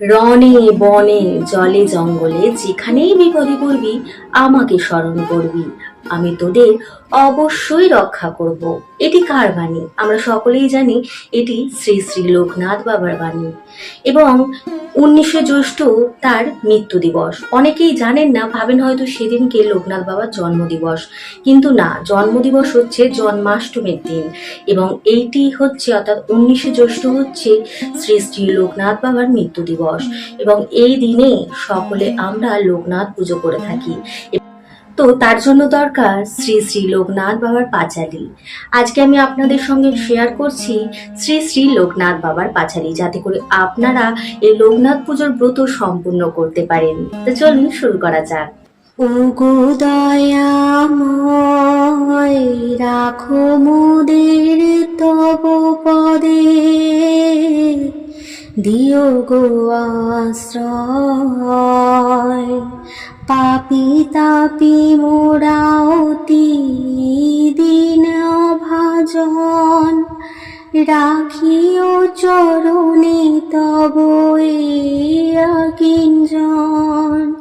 রনে বনে জলে জঙ্গলে যেখানেই বিপদে পড়বি আমাকে স্মরণ করবি। আমি তোদের অবশ্যই রক্ষা করব। এটি কার বাণী? আমরা সকলেই জানি এটি শ্রী শ্রী লোকনাথ বাবার বাণী। এবং উনিশে জ্যৈষ্ঠ তার মৃত্যু দিবস। অনেকেই জানেন না, ভাবেন হয়তো সেদিনকে লোকনাথ বাবার জন্মদিবস। কিন্তু না, জন্মদিবস হচ্ছে জন্মাষ্টমীর দিন। এবং এইটি হচ্ছে, অর্থাৎ উনিশে জ্যৈষ্ঠ হচ্ছে শ্রী শ্রী লোকনাথ বাবার মৃত্যু দিবস। এবং এই দিনে সকলে আমরা লোকনাথ পুজো করে থাকি। তো তার জন্য দরকার শ্রী শ্রী লোকনাথ বাবার পাঁচালি। আজকে আমি আপনাদের সঙ্গে শেয়ার করছি শ্রী শ্রী লোকনাথ বাবার পাঁচালি, যাতে করে আপনারা এই লোকনাথ পুজোর ব্রত সম্পূর্ণ করতে পারেন। তো চলুন শুরু করা যাক। ওগো রাখো মোদের তব পদে। দিও গো আশ্রয়। পাপি তাপি মোরা অতি দিন ভাজন রাখিও চরণে তব কিঞ্জন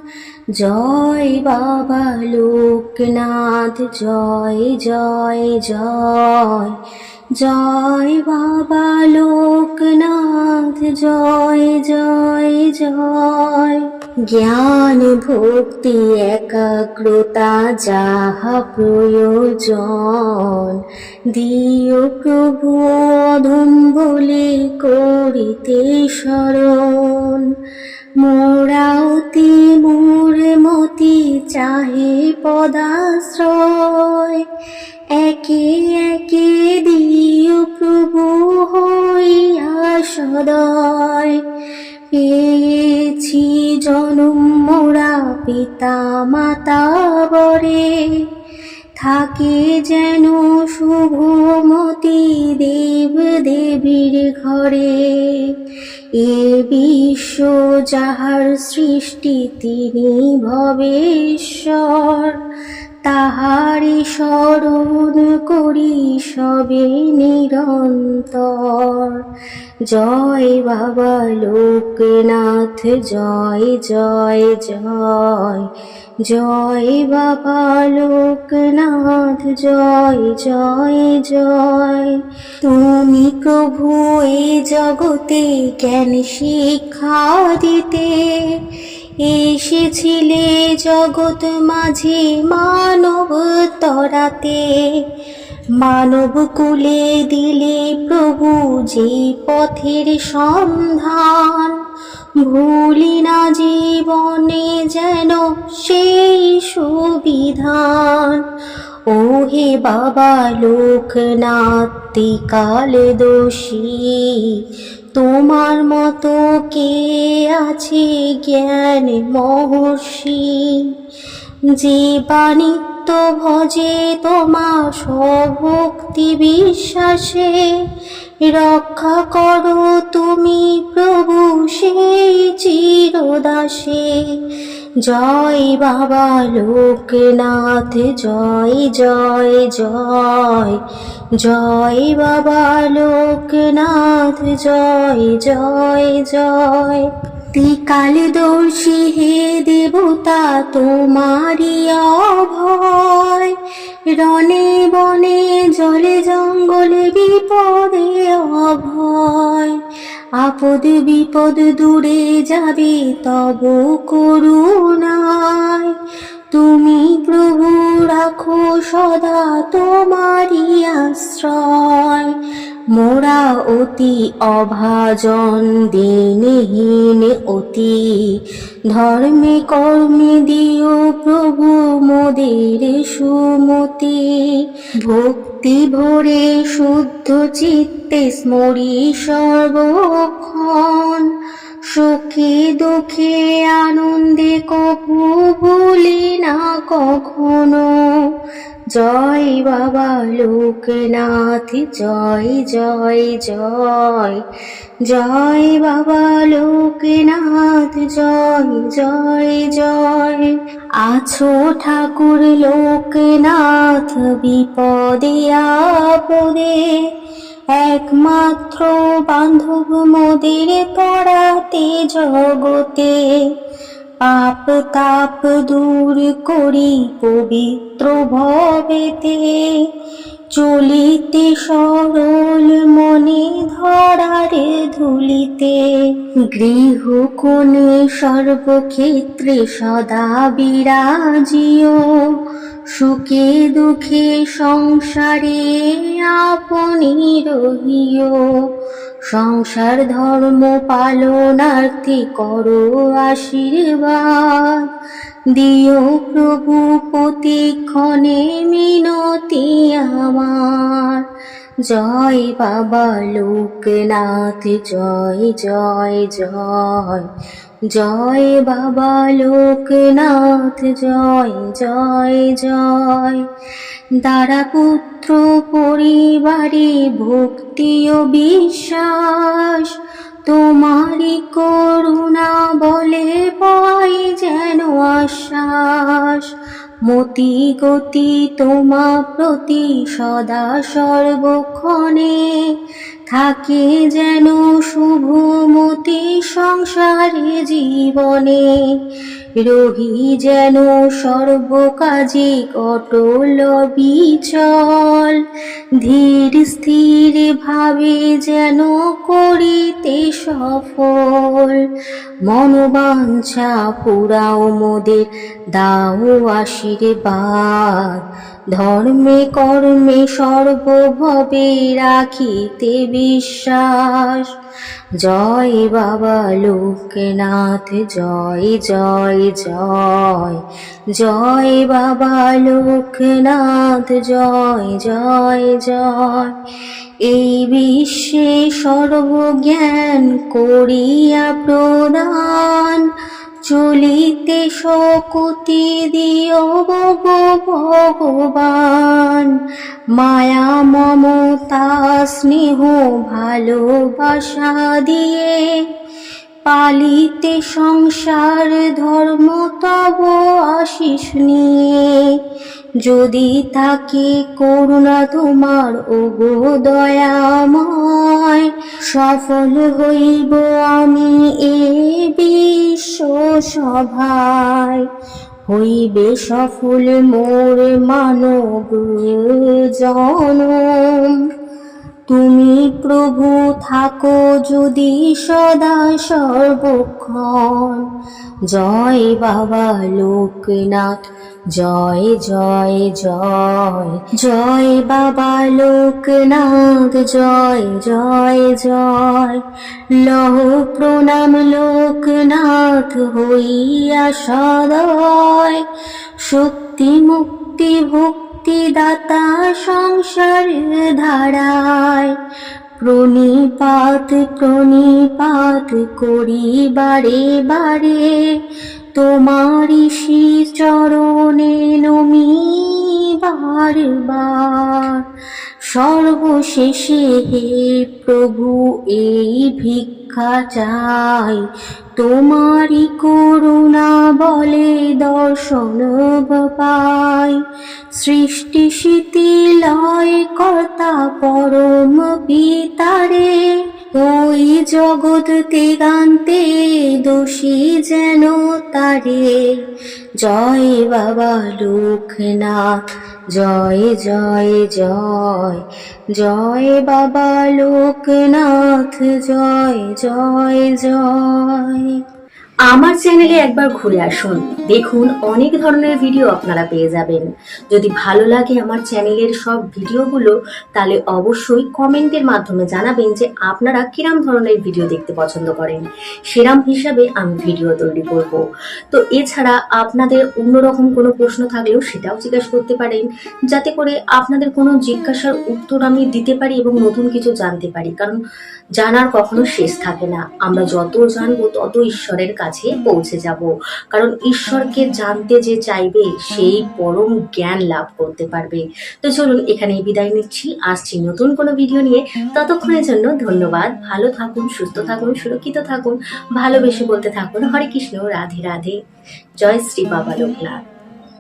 জয় বাবা লোকনাথ, জয় জয় জয়। জয় বাবা লোকনাথ, জয় জয় জয়। জ্ঞান ভক্তি একাগ্রতা যাহা প্রয়োজন, দিও প্রভু অধম বলে করিতে স্মরণ মোরাওতি মোর মতি চাহে পদাশ্রয়। একে একে দিও প্রভু হইয়া সদয়। জনম মোরা পিতা মাতা বরে। থাকে যেন শুভমতি দেব দেবীর ঘরে। এ বিশ্ব যাহার সৃষ্টি, তিনি ভবেশ্বর। তাহারি স্মরণ করি সবে নিরন্তর। জয় বাবা লোকনাথ, জয় জয় জয়। জয় বাবা লোকনাথ, জয় জয় জয়। তুমি প্রভু এ জগতে জ্ঞান শিক্ষা দিতে। এসেছিলে জগৎ মাঝে মানব তরাতে। মানব কুলে দিলে প্রভু যে পথের সন্ধান। ভুলি না জীবনে যেন সেই সুবিধান। ও হে বাবা লোকনাথ কাল দোষী তোমার মতো কে আছে জ্ঞান মহর্ষি? যে ভজে তোমার স্বভক্তি বিশ্বাসে। রক্ষা করো তুমি প্রভু সেই চিরদাসে। জয় বাবা লোকনাথ, জয় জয় জয়। জয় বাবা লোকনাথ, জয় জয় জয়। ত্রিকাল দর্শী হে দেবতা তোমারি অভয়। রনে বনে, জলে জঙ্গলে বিপদে অভয়। আপদ বিপদ দূরে যাবে তব করুণায়। তুমি প্রভু, রাখো সদা তোমারি আশ্রয়। মোরা অতি অভাজন দিনহীন অতি। ধর্মে কর্মে দিও প্রভু মোদের সুমতি। ভক্তি ভরে শুদ্ধ চিত্তে স্মরি সর্বক্ষণ। সুখে দুঃখে আনন্দে কভু ভুলি না কখনো। জয় বাবা লোকনাথ, জয় জয় জয়। জয় বাবা লোকনাথ, জয় জয় জয়। আছো ঠাকুর লোকনাথ, বিপদে, আপদে। একমাত্র বান্ধব মোদের পড়াতে জগতে। পাপ তাপ দূর করি পবিত্র ভবেতে। চলিতে সরল মনে ধরারে ধুলিতে গৃহ কোণে সর্বক্ষেত্রে সদা বিরাজিও সুখে দুঃখে সংসারে আপনি রহিও। সংসার ধর্ম পালনার্থে করো আশীর্বাদ। দিও প্রভু প্রতিক্ষণে মিনতি আমার। জয় বাবা লোকনাথ, জয় জয় জয়। জয় বাবা লোকনাথ, জয় জয় জয়। দ্বারা পুত্র পরিবারে ভক্তি ও বিশ্বাস, তোমারই করুণা বলে পাই যেন আশ্বাস। মতি গতি তোমা প্রতি সদা সর্বক্ষণে। থাকে যেন শুভমতি সংসারে জীবনে। রহি যেন সর্বকাজে অটল বিচল। ধীর স্থির ভাবে যেন করিতে সফল। মনোবাঞ্ছা পুরাও মোদের, দাও আশীর্বাদ। ধর্মে, কর্মে সর্বভবে রাখিতে বিশ্বাস। জয় বাবা লোকনাথ, জয় জয় জয়। জয় বাবা লোকনাথ, জয় জয় জয়। এই বিশ্বে সর্বজ্ঞান করিয়া প্রদান চলিতে শকুতি দিও গো ভগবান। মায়া, মমতা, স্নেহ, ভালোবাসা দিয়ে পালিতে সংসার ধর্ম তব আশিস নিয়ে। যদি থাকে করুণা তোমার, ওগো দয়াময়, সফল হইব আমি এ বিশ্ব সভায় হইবে সফল মোর মানব জনম। তুমি প্রভু থাকো যদি সদা সর্বক্ষণ। জয় বাবা লোকনাথ, জয় জয় জয়। জয় বাবা লোকনাথ, জয় জয় জয়। লহ প্রণাম লোকনাথ হইয়া সদয়। শক্তি মুক্তি ভক্তি দাতা সংসার ধারায়। প্রণিপাত প্রণিপাত করি বারে। বারে তোমারি শ্রী চরণে নমি বারবার। সর্বশেষে হে প্রভু, এই ভিক্ষা চাই। তোমারি করুণা বলে দর্শন পাই। সৃষ্টি স্মৃতি লয় কর্তা পরম পিতারে। ওই জগৎ তেগান্তে দোষী যেন তারে। জয় বাবা লোকনাথ, জয় জয় জয়। জয় বাবা লোকনাথ, জয় জয় জয়। আমার চ্যানেলে একবার ঘুরে আসুন। দেখুন অনেক ধরনের ভিডিও আপনারা পেয়ে যাবেন। যদি ভালো লাগে আমার চ্যানেলের সব ভিডিওগুলো, তাহলে অবশ্যই কমেন্টের মাধ্যমে জানাবেন যে আপনারা কিরাম ধরনের ভিডিও দেখতে পছন্দ করেন। সেরাম হিসাবে আমি ভিডিও তৈরি করব। তো এছাড়া আপনাদের অন্যরকম কোনো প্রশ্ন থাকলেও সেটাও জিজ্ঞাসা করতে পারেন। যাতে করে আপনাদের কোনো জিজ্ঞাসার উত্তর আমি দিতে পারি এবং নতুন কিছু জানতে পারি। কারণ জানার কখনো শেষ থাকে না। আমরা যত জানব তত ঈশ্বরের কাছে পৌঁছে যাব। কারণ ঈশ্বরকে জানতে যে চাইবে, সেই পরম জ্ঞান লাভ করতে পারবে। তো চলুন এখানেই বিদায় নিচ্ছি। আসছি নতুন কোনো ভিডিও নিয়ে। ততক্ষণের জন্য ধন্যবাদ। ভালো থাকুন, সুস্থ থাকুন, সুরক্ষিত থাকুন, ভালোবেসে বলতে থাকুন। হরে কৃষ্ণ, রাধে রাধে। জয় শ্রী বাবা লোকনাথ।